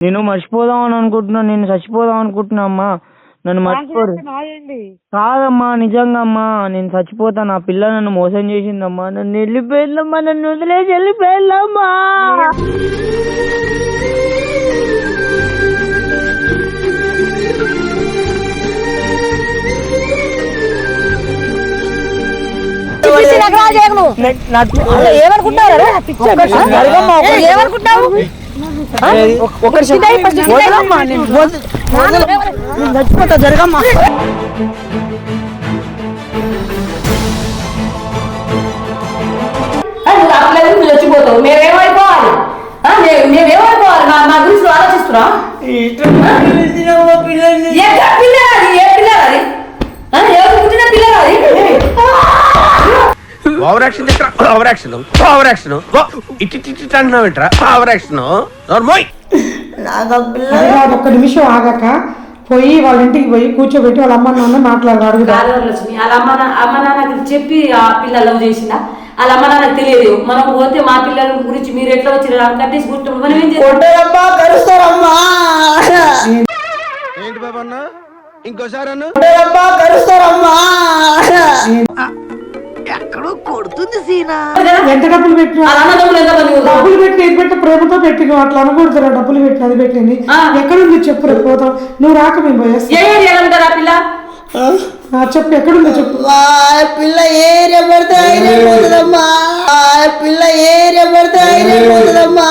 నేను మర్చిపోదాం అని అనుకుంటున్నా నేను చచ్చిపోదాం అనుకుంటున్నా అమ్మా నన్ను మర్చిపోరు. నాయండి కాదమ్మా నిజంగా అమ్మా నేను చచ్చిపోతా నా పిల్ల నన్ను మోసం చేసిందమ్మా. నన్ను వెళ్ళిపోయిందమ్మా నన్ను వదిలేసి వెళ్ళిపోయిందమ్మా. పిచ్చి నగరాలు చచ్చిపోతా జరగమ్మా. చచ్చిపోతావు. మేమేమైపోవాలి? మేమేమైపోవాలి? మా మా గురించి నువ్వు ఆలోచిస్తున్నావు ఎక్కడ పిల్లరాది ఏ పిల్లరాది ఆ, ఎవరు పుట్టిన పిల్లరాది ఓవర్ యాక్షన్ దగ్గర ఓవర్ యాక్షన్ ఓవర్ యాక్షన్ ఇట్టి ఇట్టి అంటున్నావు ఏంట్రా? ఓవర్ యాక్షన్ నోర్మోయ్ అది కాదు ఒక్క నిమిషం ఆగాక పోయి వాళ్ళ ఇంటికి పోయి కూర్చోబెట్టి వాళ్ళ అమ్మ నాన్న కాదు వరలక్ష్మి వాళ్ళ అమ్మ అమ్మ నాన్నకి చెప్పి ఆ పిల్ల లవ్ చేసిందా? వాళ్ళ అమ్మ నాన్నకి తెలియదు. మనం పోతే మా పిల్లల గురించి మీరు ఎట్లా వచ్చారు కట్టేసి కూర్చుంటాం మనం ఏం చేస్తాం? ఏంటి బాబు అన్న? ఇంకోసారి అన్న? ఎంత డబ్బులు పెట్టినా? వాళ్ళ అన్నదమ్ములు ఎంతమంది ఉన్నారు? డబ్బులు పెట్టి ఏది పెట్టిన? ప్రేమతో పెట్టిన? అట్లా అనకూడదురా డబ్బులు పెట్టిన అది పెట్టింది. ఆ. ఎక్కడుంది చెప్పు రేపు పోతాం నువ్వు రాక మేము పిల్ల? చెప్పు ఎక్కడుందో చెప్పు. పిల్ల ఏరియా పడితే ఐరే పోతుందమ్మా. పిల్ల ఏరియా పడితే ఐరే పోతుందమ్మా.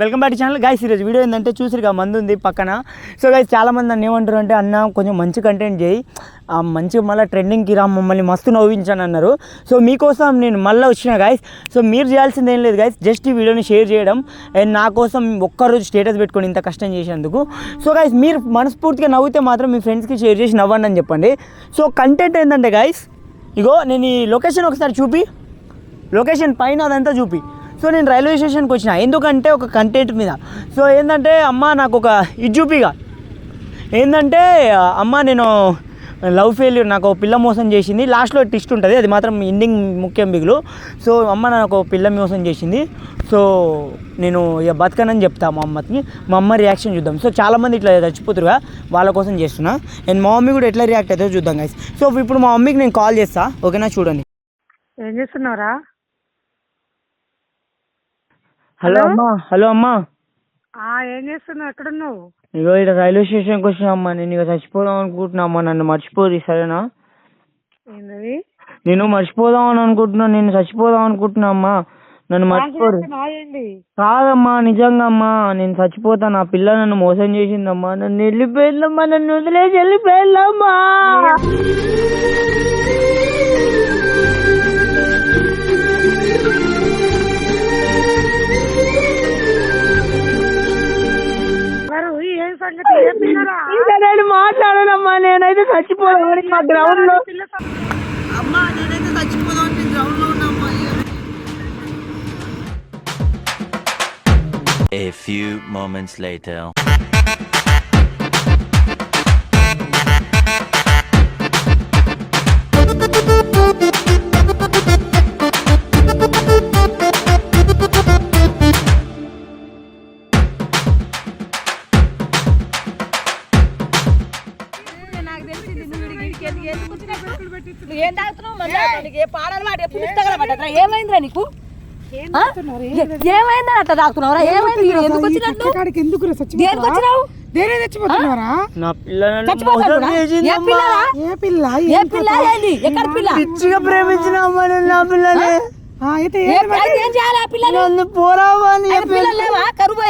Welcome back channel. గైస్ ఈరోజు వీడియో ఏంటంటే చూసిరుగా మంది ఉంది పక్కన సో గైస్ చాలామంది నన్ను ఏమంటారు అంటే అన్న కొంచెం మంచి కంటెంట్ చేయి. ఆ మంచి మళ్ళీ ట్రెండింగ్కి రా మమ్మల్ని మస్తు నవ్వించాను అన్నారు. సో మీకోసం నేను మళ్ళీ వచ్చిన గైస్ సో మీరు చేయాల్సింది ఏం లేదు గాయస్ జస్ట్ ఈ వీడియోని షేర్ చేయడం. అండ్ నా కోసం ఒక్కరోజు స్టేటస్ పెట్టుకొని ఇంత కష్టం చేసేందుకు సో గైస్ మీరు మనస్ఫూర్తిగా నవ్వితే మాత్రం మీ ఫ్రెండ్స్కి షేర్ చేసి నవ్వండి అని చెప్పండి. సో కంటెంట్ ఏంటంటే గాయస్ ఇగో నేను ఈ లొకేషన్ ఒకసారి చూపి. లొకేషన్ పైన అదంతా చూపి. సో నేను రైల్వే స్టేషన్కి వచ్చిన. ఎందుకంటే ఒక కంటెంట్ మీద. సో ఏంటంటే అమ్మ నాకు ఒక ఇది ఏంటంటే అమ్మ నేను లవ్ ఫెయిల్యూర్ నాకు పిల్ల మోసం చేసింది. లాస్ట్లో టిస్ట్ ఉంటుంది అది మాత్రం ఎండింగ్ ముఖ్యం బిగులు. సో అమ్మ నాకు ఒక పిల్ల మోసం చేసింది. సో నేను ఇక బతకనని చెప్తా మా అమ్మకి. మా అమ్మ రియాక్షన్ చూద్దాం. సో చాలామంది ఇట్లా చచ్చిపోతురుగా వాళ్ళ కోసం చేస్తున్నా. అండ్ మా మమ్మీ కూడా ఎట్లా రియాక్ట్ అవుతుందో చూద్దాం గైస్ సో ఇప్పుడు మా మమ్మీకి నేను కాల్ చేస్తా. ఓకేనా? చూడండి. ఏం చేస్తున్నారా హలో అమ్మా హలో అమ్మా. ఆ ఏం చేస్తున్నావు? ఎక్కడున్నావు? ఇగో ఇక్కడ రైల్వే స్టేషన్కి వచ్చినా అమ్మా నేను ఇక చచ్చిపోదాం అనుకుంటున్నా అమ్మా నన్ను మర్చిపోదు సరేనా? ఏంది నేను మర్చిపోదాం అని అనుకుంటున్నా నేను చచ్చిపోదాం అనుకుంటున్నా అమ్మా నన్ను మర్చిపోరు. నాయండి కాదమ్మా నిజంగా అమ్మా నేను చచ్చిపోతా నా పిల్ల నన్ను మోసం చేసిందమ్మా నన్ను వెళ్ళిపోయిందమ్మా నన్ను వదిలేసి వెళ్ళిపోయిందమ్మా. ఇంకా నేను మాట్లాడనమ్మా నేనైతే చచ్చిపోదామని మా గ్రౌండ్లో అమ్మా నేనైతే చచ్చిపోదాం గ్రౌండ్లో ఉన్నామ్మా A few moments later. పడ్డట్రా ఏమైందిరా నీకు? ఏమైందని అట్లా తాగుతున్నావురా? ఏమైంది? ఎందుకు వచ్చినట్టు? కాడికి ఎందుకు దేనికి వచ్చినావు? దేనే చచ్చిపోతున్నారా నా పిల్ల ఏ పిల్ల? ఏ పిల్ల ఏంది? ఎక్కడ పిల్ల? పిచ్చిగా ప్రేమించిన అమ్మా నేను నా పిల్లని ఆ, అయితే ఏ చేయాలి ఆ పిల్లలు? లేవా? కరువు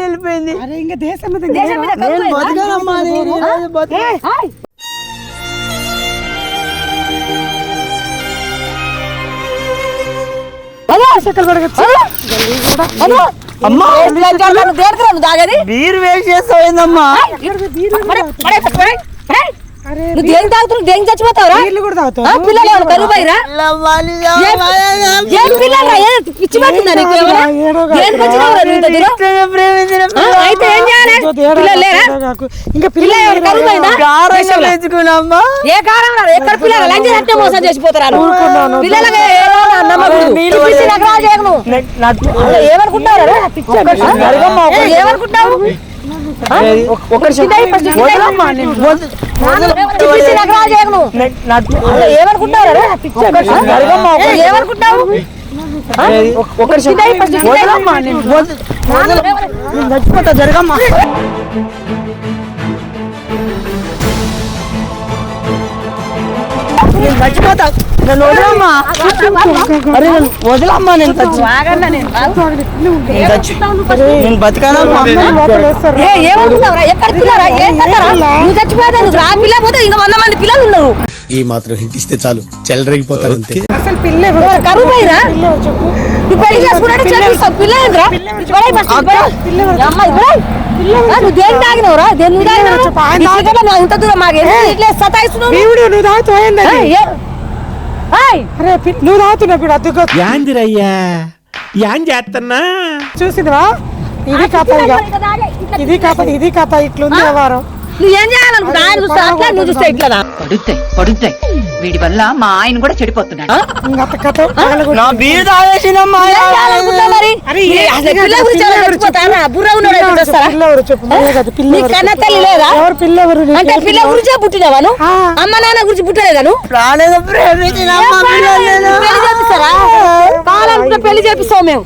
వెళ్ళిపోయింది. అరే ఇంకా దేశం మీద దేశం మీద కరువు బీర్ వేస్ట్ పడే. అరే నువ్వు దేనికి తాగుతున్నావు? దేనికి చచ్చిపోతావురా? కూడా తాగుతావు ఆ, పిల్లలు ఎవరు? కరువు పోయిరా ఏ- పిల్లలు ఏ పిచ్చి పట్టిందా నీకు ఏమైనా? దేనికి వచ్చినావురా నువ్వు ఇంత దూరం? ఆ, అయితే ఏం చేయాలి? పిల్లలు లేరా? ఇంకా పిల్ల ఎవరు? కరువు పోయిందా? దేశంలో. పెంచుకున్నామ్మా ఏ కారణం రాదు? ఎక్కడ పిల్లలు? లంచ్ అంటే మోసం చేసిపోతారు పిల్లలకి ఏమో. నీళ్ళు పిచ్చి నగరాలు చేయకు నువ్వు. అసలు ఏమనుకుంటావు రా? జరగమ్మా, ఏ, ఒకటి. ఏమనుకుంటావు? ఏమనుకుంటావు? ఒకటి. చచ్చిపోతా జరగమ్మా నేను చచ్చిపోతా నన్ను వదలమ్మా. అరే నన్ను వదలమ్మా నేను చచ్చి. ఆగన్నా నేను. నేను చచ్చి. నేను బతకానమ్మా ఏ, ఏమనుకున్నావురా? ఎక్కడ పిల్లరా? ఏం కథరా? నువ్వు చచ్చిపోతా నువ్వు రా పిల్ల పోతే ఇంకా వంద మంది పిల్లలు ఉన్నారు ఈ మాత్రం హింట్ ఇస్తే చాలు. చెలరేగిపోతారు అంతే. అసలు పిల్ల ఎవరు? కరువు పోయిరా? పిల్ల ఎవరు చెప్పు? నువ్వు పెళ్ళి చేసుకున్నాడు చదివిస్తావు పిల్ల ఏంద్రా? ఇప్పుడే first ఇప్పుడే. అమ్మ, ఇప్పుడే. ఆ, నువ్వు దేని తాగినవురా? దేని నువ్వు తాగినావు? ఇట్లా నువ్వు ఇంత దూరం మాకు. ఎందుకు ఇట్లా సతాయిస్తున్నావు నువ్వు? తాగుతావు అరే నువ్వు తాగుతున్నావు ఇప్పుడు అద్దెకు యాందిరయ్యా. యాన్ చేస్తున్నా చూసినవా? ఇది కథ ఇక ఇది కథ ఇది కథ ఇట్లుంది వ్యవహారం. నువ్వేం చేయాలనుకుంటా? ఆయన చూస్తే అట్లా నువ్వు చూస్తే ఇట్లా పడుతాయి పడుతాయి వీడి వల్ల మా ఆయన కూడా చెడిపోతున్నాడు. నా తాగేసినమ్మా గురించి పుట్టినావా. అమ్మ నాన్న గురించి పుట్టలేదా నువ్వు? ప్రాణంగా ప్రేమించినమ్మా పిల్లలు పెళ్ళి చేపిస్తారా? కావాలనుకుంటే పెళ్ళి చేపిస్తావు మేము.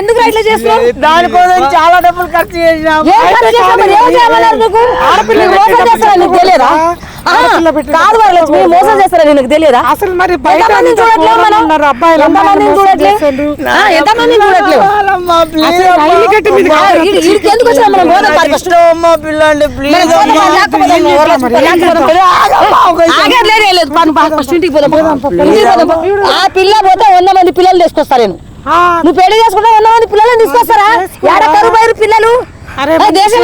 ఎందుకు ఇట్లా చేస్తున్నావు? దానికోసం చాలా డబ్బులు ఖర్చు మోసం చేస్తారా నీకు తెలియదా? ఆ, ఆడపిల్ల పెట్టిన కాదు వరలక్ష్మి మోసం చేస్తారా నీకు తెలియదా? అసలు మరి ఎంతమందిని మనం? ఎంతమందిని? చూడట్లేదు ఎంతమందిని ఎందుకు వచ్చినా మనం? పోదాం ఫస్ట్. లేదు, ఫస్ట్ ఇంటికి పోదాం ఆ పిల్ల పోతే వంద మంది పిల్లలు తీసుకొస్తా నేను. నువ్వు పెళ్ళి చేసుకుంటే మంది పిల్లలు తీసుకొస్తారా? ఏడ కరువు పిల్లలు? దేశం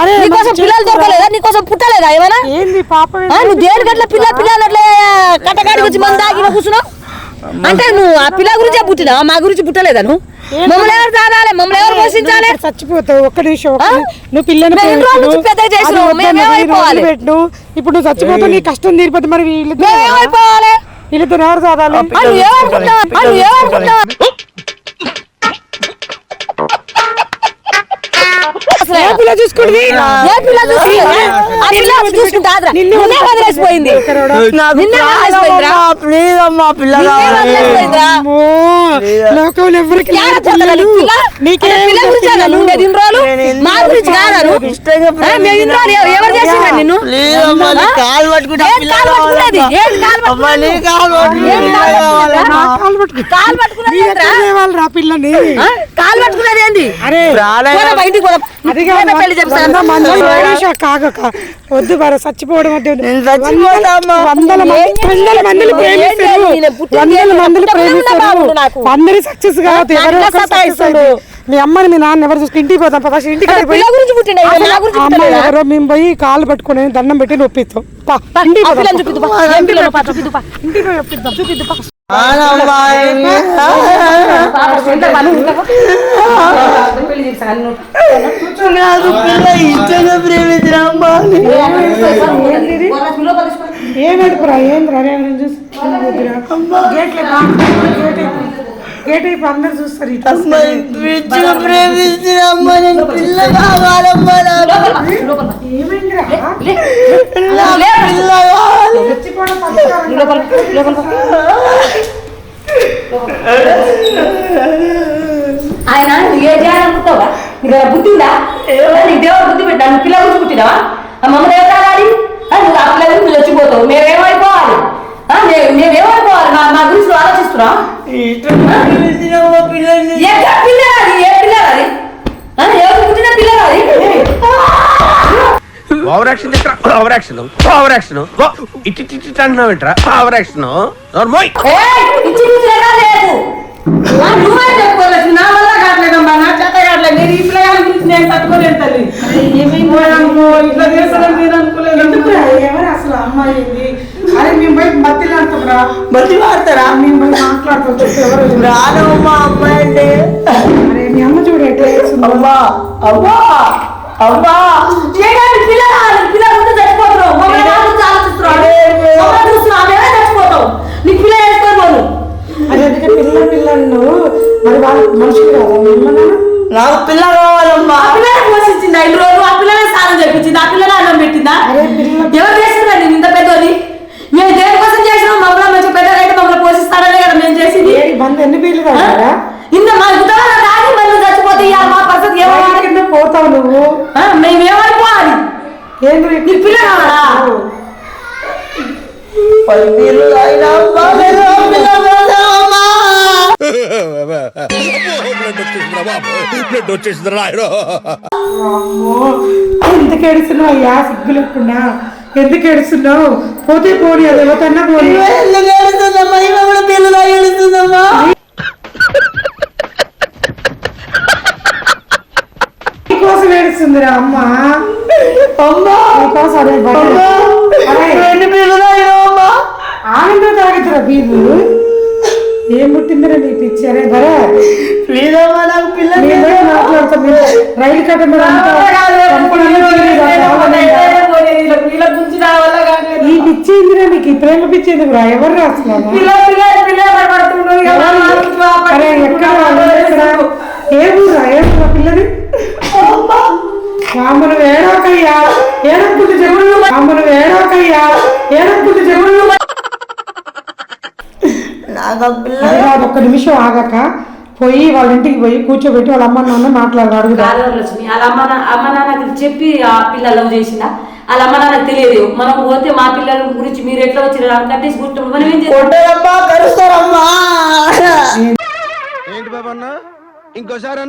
అరే, నీకోసం పిల్లలు దొరకలేదా? నీకోసం పుట్టలేదా ఏమన్నా ఏంది పాపం ఆ, నువ్వు దేనికి అట్లా పిల్ల పిల్లలు అట్లా కట్టగాడికి వచ్చి మన దాగిన కూర్చున్నావు? అంటే నువ్వు ఆ పిల్ల గురించే పుట్టినావా? మా గురించి పుట్టలేదా నువ్వు? మమ్మల్ని ఎవరు దానాలి? మమ్మల్ని ఎవరు పోషించాలి? ఇప్పుడు చచ్చిపోతావు. ఒక్క నిమిషం. నువ్వు పిల్లని ఇప్పుడు నువ్వు చచ్చిపోతావు నీ కష్టం తీరిపోతే మరి వీళ్ళిద్దరు మేమేమైపోవాలి? వీళ్ళిద్దరు ఎవరు చదవాలి ఏ పిల్ల చూసుకుంటుంది ఏ పిల్ల చూసుకుందా? ఆ పిల్ల వచ్చి చూసుకుంటా ఆదరా. నిన్నే వదిలేసిపోయింది నిన్నే వదిలేసిపోయిందిరా. ప్లీజ్ అమ్మా పిల్ల. వదిలేసిపోయిందిరా. లోకంలో ఎవరికి. నీకు పిల్ల? గురించి ఉండేది ఇన్ని రోజులు? మా గురించి కాదా మేము ఇన్ని రోజులు ఎవరు చేసిండ్రా నిన్ను? కాలు పట్టుకుంటా కాలు పట్టుకునేది? ఏం కాలు? కాలు పిల్లని? కాలు పట్టుకునేది ఏంది అరే బయటికి పెళ్ళి వద్దు చచ్చిపోవడం. వందల వందల మందిని ప్రేమిస్తారు. వందల ప్రేమిస్తారు. అందరి సక్సెస్ కాదు ఎవరో. మీ అమ్మని మీ నాన్న ఎవరు చూసుకు ఇంటికి పోతాం. ఫస్ట్ ఇంటికి అమ్మ? ఎవరో మేము పోయి కాళ్ళు పట్టుకొని దండం పెట్టి నొప్పిస్తాం. ఇంటికి పోయి నాకు పిల్ల ఇష్టంగా ప్రేమించిన అమ్మా ఏం ఏంద్రా రే? చూసి. గేట్లే గేట్ అయిపోయి అందరు చూస్తారు పిల్ల కావాలమ్మా నాకు కావాలి. ఆయన నువ్వు ఏం చేయాలనుకుంటావా నీకు ఏమైనా బుద్ధి ఉందా? నీకు దేవుడు బుద్ధి పెట్టా నువ్వు పిల్ల గురించి పుట్టినావా? ఆ మమ్మల్ని ఏం తాగాలి ఆ, నువ్వు ఆ పిల్ల గురించి చచ్చిపోతావు. మేమేమైపోవాలి? ఆ, మే- మా గురించి నువ్వు పిల్లని ఎక్కడ పిల్ల అది ఏ పిల్ల అది ఎవరు పుట్టిన అది నోర్మోయ్ నువ్వే చెప్పుకోలేదు? నా వల్ల కావట్లేదమ్మా నా చేత కావట్లేదు నేను ఈ పిల్లగాడి గురించి నేను తట్టుకోలేను తల్లి. ఇట్లా చేస్తారని నేను అనుకోలేదు. ఎందుకు ఎవరు అసలు అమ్మాయి ఏంది? అరే మేము పోయి చెప్పరా మంచి వాడతారా నేను పోయి మాట్లాడతాను చెప్పు ఎవరు రానమ్మా అమ్మాయి అంటే అరే మీ అమ్మ చూడు ఎట్లా అమ్మా అమ్మా చేయడానికి పిల్లలు. పిల్లలు చూస్తున్నావు. మేమే చచ్చిపోతాం. నీకు పిల్లలు వేసుకొని పోను. అది ఎందుకంటే పిల్ల పిల్లలు మరి వాళ్ళు మనుషులు కదా మీ? నాకు పిల్ల కావాలమ్మా ఆ పిల్లనే పోషించిందా ఇన్ని రోజులు? ఆ పిల్లనే స్నానం చేపించిందా? ఆ పిల్లనే అన్నం పెట్టిందా? ఎవరు చేస్తున్నారు నేను ఇంత పెద్దోని? మేము దేనికోసం చేసినాం? మమ్మల్ని మంచి పెద్దగా అయితే మమ్మల్ని పోషిస్తారనే కదా మేము చేసింది. ఏ బంద్ ఎన్ని? కాదా ఇంత మా ఉదాహరణ తాగి మళ్ళీ చచ్చిపోతే ఇవాళ మా పరిస్థితి ఏమవ్వాలి? కింద పోతావు నువ్వు. ఆ, మేము ఏమైపోవాలి? ఏంద్రీ నీకు పిల్ల కావాలా బ్లడ్ వచ్చేసింది రాయడం అమ్మో, ఎందుకు ఏడుస్తున్నావు? అయ్యా సిగ్గు లేకుండా ఎందుకు ఏడుస్తున్నావు? పోతే పోనీ అది ఎవరికన్నా పోనీ. ఎందుకు ఏడుస్తుందమ్మా ఇవి కూడా పిల్ల తాగి ఏడుస్తుందమ్మా నీకోసం ఏడుస్తుందిరా అమ్మ. అదే పిల్లలు ఆనందం తాగుతురా బీరు ఏం పుట్టిందిరా నీ పిచ్చి? అరే బరే. ప్లీజ్ అమ్మా నాకు మాట్లాడతా రైలు రా, ఈ పిచ్చి ఏందిరా నీకు? ఈ ప్రేమ పిచ్చి ఎందుకురా ఎవరు రాస్తున్నాను పిల్ల పిల్ల పిల్ల పడుతుండ్రు ఇక మా మామకి మా అరే పడుతుంది. ఎక్కడ వాళ్ళు? ఎక్కడ? ఒక్క నిమిషం ఆగాక పోయి వాళ్ళ ఇంటికి పోయి కూర్చోబెట్టి వాళ్ళ అమ్మ నాన్న మాట్లాడు అడుగుదా కాదు లక్ష్మి వాళ్ళ అమ్మ అమ్మ నాన్నకి చెప్పి ఆ పిల్ల లవ్ చేసిందా? వాళ్ళ అమ్మ నాన్నకి తెలియదు. మనం పోతే మా పిల్లల గురించి మీరు ఎట్లా వచ్చారు కట్టేసి గుర్తు మనం ఏం కరుస్తారమ్మా. ఏంటి బాబా అన్న. ఇంకోసారి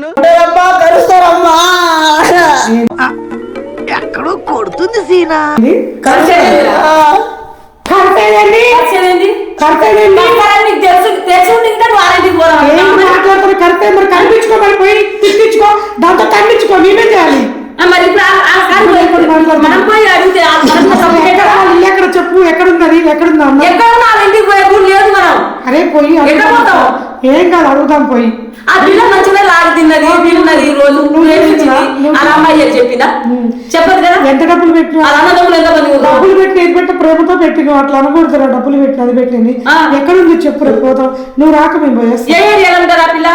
కరుస్తారమ్మా. ఇది కలిసేదేంటిరా? కడతాయండి తెలుసు తెలిసి ఇంకా నువ్వు ఏం మాట్లాడుతున్నారు? కడితే మరి కనిపించుకో మరి పోయి దాంతో ఖండించుకో మేమే చేయాలి? మరి ఇప్పుడు మనం పోయి అడిగితే ఎక్కడ చెప్పు ఎక్కడ ఉంది ఎక్కడ ఉంది అమ్మ ఎక్కడ ఉన్నా వాళ్ళ ఇంటికి పోయే గుడి లేదు అరే పోయి ఎక్కడ. పోతావు? ఏం కాదు అడుగుదాం పోయి. ఆ పిల్ల మంచిగా లాగి తిన్నది తిన్నది ఈ రోజు. వాళ్ళ అమ్మాయి చెప్పిందా? చెప్పదు కదా? ఎంత డబ్బులు పెట్టినా? డబ్బులు పెట్టి ఏది పెట్ట? ప్రేమతో పెట్టిన? అట్లా అనకూడదురా డబ్బులు పెట్టిన అది పెట్టింది. ఆ. ఎక్కడుంది చెప్పు రేపు పోతాం నువ్వు రాక మేము పోయేస్తాం ఆ పిల్ల?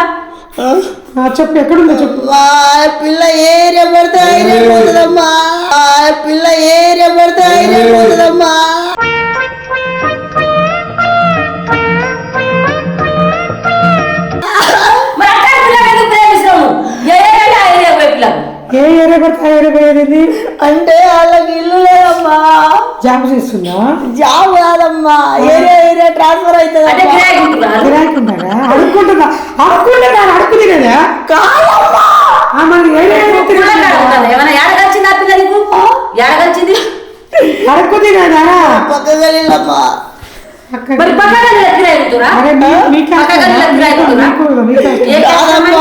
ఆ, చెప్పు ఎక్కడుందో చెప్పు. పిల్ల ఏరియా పడితే ఐరే పోతుందమ్మా. మా పిల్ల ఏరియా పడితే ఐరే పోతుందమ్మా. ఏరియా పడితే ఆ ఏరియా పోయేది అంటే వాళ్ళకి ఇల్లు లేదమ్మా. జాబ్ చేస్తుందా జాబ్ కాదమ్మా. ఏరియా ఏరియా ట్రాన్స్ఫర్ ఉంటున్నారు గిరాకుంటారా అడుక్కుంటుందా అడుక్కుంటుందా అడుక్కు తినేదా కాదమ్మా. మరి? ఏమైనా ఏడగచ్చింది ఆ అడుక్కు తినేదా పక్క మరి పక్కన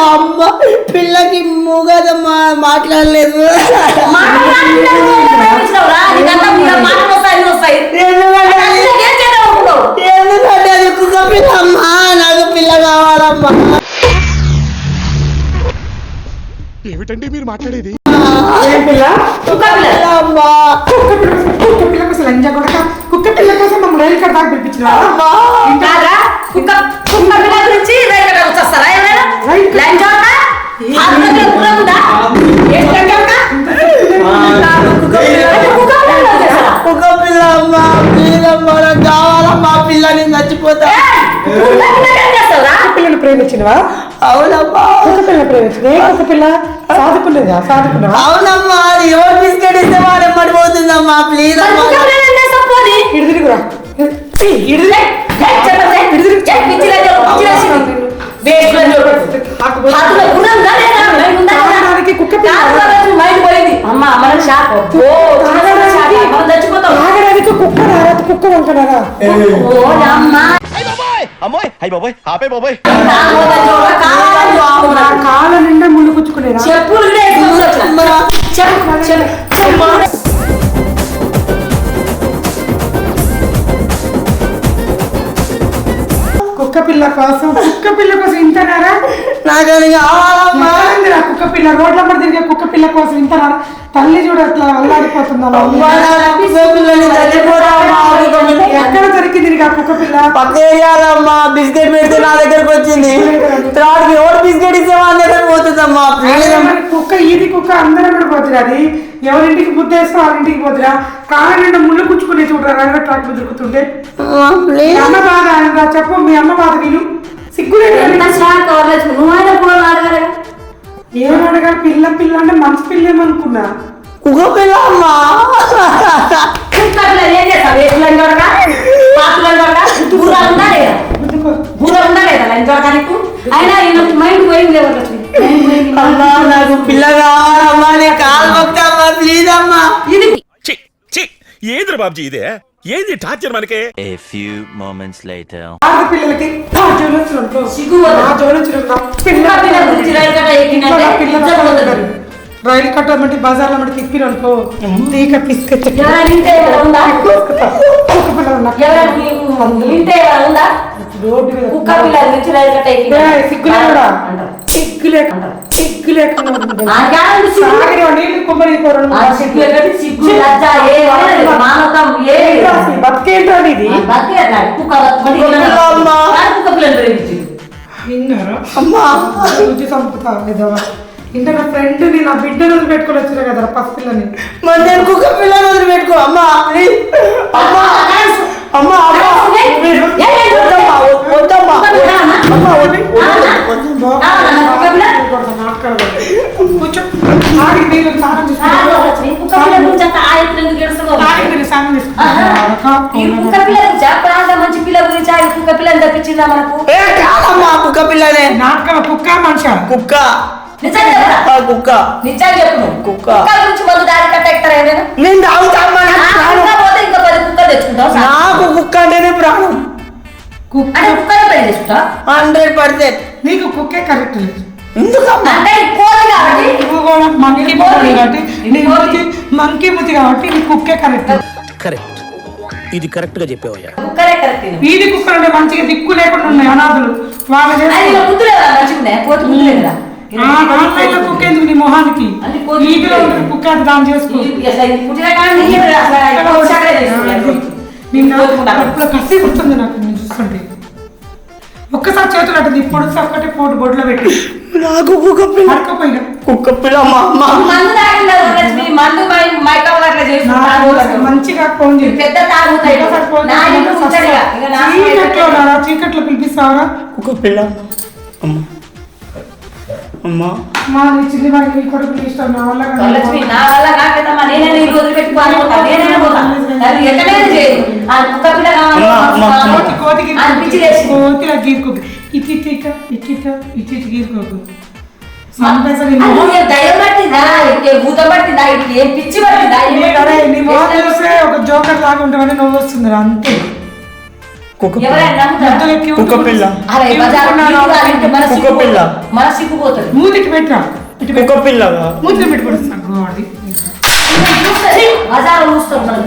అమ్మ పిల్లకి మూగదమ్మా మాట్లాడలేదు. ఎందుకంటే అది కుక్క పిల్లమ్మా నాకు పిల్ల కావాలమ్మా. ఏమిటండి మీరు మాట్లాడేది? పిల్ల? కుక్క పిల్ల. అమ్మా కుక్క పిల్ల పిల్ల కొడక. కుక్క పిల్ల కోసం మమ్మల్ని రైలు కట్ట దాకా కుక్క కుక్క పిల్ల గురించి రైలు వచ్చేస్తారా? లంచ్ అవుతా కుక్క పిల్ల వచ్చేస్తారా? అమ్మా కావాలమ్మా పిల్లని చచ్చిపోతా? పిల్లని ప్రేమించినవా? అవునమ్మా. కుక్క పిల్ల? అవునమ్మా అది ఎవరు బిస్కెట్ ఇస్తే వాడు ఎమ్మడిపోతుందమ్మా ప్లీజ్ అమ్మా. లేదా? తాగడానికి కుక్క అమ్మోయ్ అయ్యి బాబోయ్ ఆపే. కాళ్ళ నిండా ముళ్ళు గుచ్చుకునేరా? చెప్పులు కుక్క పిల్ల కోసం కుక్క పిల్ల కోసం ఇంతనారా? నాకు కుక్క పిల్ల రోడ్ల మీద తిరిగే కుక్క పిల్ల కోసం ఇంతనారా? తల్లి చూడు అట్లా అల్లాడిపోతుందా. ఎక్కడ దొరికింది నీకు ఆ కుక్క పిల్ల? పక్క ఏరియాలమ్మా బిస్కెట్ పెడితే నా దగ్గరకు వచ్చింది. తర్వాత ఎవరు బిస్కెట్ ఇస్తే వాళ్ళ దగ్గర పోతుందమ్మా? కుక్క ఈది కుక్క అందరం కూడా పోతురా అది? ఎవరింటికి బుద్ధ వేస్తే వాళ్ళ ఇంటికి పోతురా నిండా ముళ్ళు కుచ్చుకుని చూడరా రైల్వే ట్రాక్ దొరుకుతుంటే అమ్మా, బాధ చెప్పు మీ అమ్మ బాధ విను. సిగ్గులేదు నువ్వైనా ఫోన్ అడగలగా ఏమని అడగాలి పిల్ల పిల్ల అంటే మంచి పిల్ల ఏమనుకున్నా? కుక్క పిల్ల అమ్మా. ఏం చేస్తావు? వేసులని చూడగా పాతులని చూడగా బూర ఉందా లేదా? గుద్దుకో. బూర ఉందా లేదా లంచ్ చూడగా నీకు? అయినా ఈయన మైండ్ పోయింది ఎవరికి మైండ్ పోయింది అమ్మా నాకు పిల్ల కావాలమ్మా నేను కాలు ప్లీజ్ అమ్మా. ఇది ఏంద్ర బాబ్జీ ఇదే ఏంది టార్చర్ మనకి A few moments later. ఆడపిల్లలకి ఆ జోలొచ్చిన అనుకో. సిగ్గు వద్దు. ఆ జోలొచ్చిన అనుకో. పిల్ల పిల్ల గురించి రైలు కట్ట ఎక్కిందంటే పిల్ల. రైలు కట్టమంటే బజార్లో మట్టి తిప్పిరు అనుకో తీక పిసుకొచ్చి ఇంటే ఉందా కుక్క పిల్ల నీ- ఇంటే ఉందా రోడ్డు మీద కుక్క పిల్ల గురించి రైలు కట్ట ఎక్కిందా ఏ, సిగ్గు అంటారు. సిగ్గు లేకుండా సిగ్గు లేకుండా ఉంటుంది. ఆ గాలి సిగ్గు నీళ్ళు ఆ సిగ్గు ఎక్కడి సిగ్గు లజ్జ ఏ మానవతం ఏ బతికేంటో ఇది బతికేట్లా కుక్క బతికే అమ్మా. కుక్క పిల్లలు ప్రేమించింది విన్నారా అమ్మా. రుచి చంపుతా విధవా ఇంకా నా ఫ్రెండ్ని నా బిడ్డను పెట్టుకొని వచ్చిన కదా పసిపిల్లని. మరి నేను కుక్క పిల్లని వదిలిపెట్టుకో. అమ్మా. అమ్మా. అమ్మా అమ్మా. వద్దమ్మా. అమ్మా. వద్దు. నీళ్ళు స్నానం చేసుకో. ఆగి నీళ్ళు స్నానం కుక్క పిల్లని. కాదమ్మా కుక్క మనిషి? కుక్క. కుక్క. చెప్పు. గురించి దారి నేను నాకు కుక్క అంటేనే ప్రాణం. కుక్క. అంటే కుక్కనే పెళ్ళి చేసుకుంటావు హండ్రెడ్ పర్సెంట్. నీకు కుక్కే కరెక్ట్ లేదు. ఎందుకమ్మా? అంటే ఈ కోడి కాబట్టి. నువ్వు కూడా మంకీ ముతి కాబట్టి. నీ ముతి మంకీ ముతి కాబట్టి నీ కుక్కే కరెక్ట్ కరెక్ట్. ఇది కరెక్ట్గా చెప్పావయ్యా. కుక్కనే కరెక్ట్ ఇది. వీధి కుక్కలు ఉండే మంచిగా దిక్కు లేకుండా ఉన్నాయి అనాథులు. వాళ్ళు అది చేస్తే ఇలా బుద్ధి లేదా మంచిగుందే కోతి లేదురా ఆన్లైన్లో కుక్క ఎందుకు నీ మొహానికి? వీధిలో ఉండే కుక్క దాన్ని చేసుకో. కసి నాకు నేను చూస్తుంటే. ఒక్కసారి చేతులు అట్టు ఇప్పుడు ఒక్కటి పోటు బొడ్లో పెట్టి. నాకు కుక్క పిల్ల. పడుకోపోయినా కుక్క పిల్ల మంచిగా ఫోన్ చీకట్లో పిలిపిస్తావరా కుక్క పిల్ల. అమ్మా. అమ్మా. మా నీ చిన్ని వాడికి నీ కొడుకు నీ ఇష్టం నా వల్ల కాదు. లక్ష్మి నా వల్ల కాకదమ్మా నేనే ఈ రోజు పెట్టి పారిపోతా నేనే పోతా. అది ఎక్కడైనా చేయదు. ఆ కుక్క పిల్ల కావాలి అమ్మా, అమ్మా. కోతి కోతికి అని పిచ్చి కోతిలా గీరుకోకు గీరుకోకు సంపేస నీ మొహం ఏ దయ్యం పట్టిందా? ఏ భూతం పట్టిందా? ఇది ఏ పిచ్చి పట్టిందా? ఏ అరే, నీ మొహం చూస్తే ఒక జోకర్ లాగా ఉంటామని నవ్వు వస్తుంది అంతే. కుక్క పిల్ల. కుక్క పిల్ల. కుక్క పిల్ల. మన సిగ్గుపోతుంది మూతికి పెట్టరా ఇటు పెట్టు. కుక్క పిల్లగా మూతికి పెట్టుకోండి బజార్ చూస్తాం మనం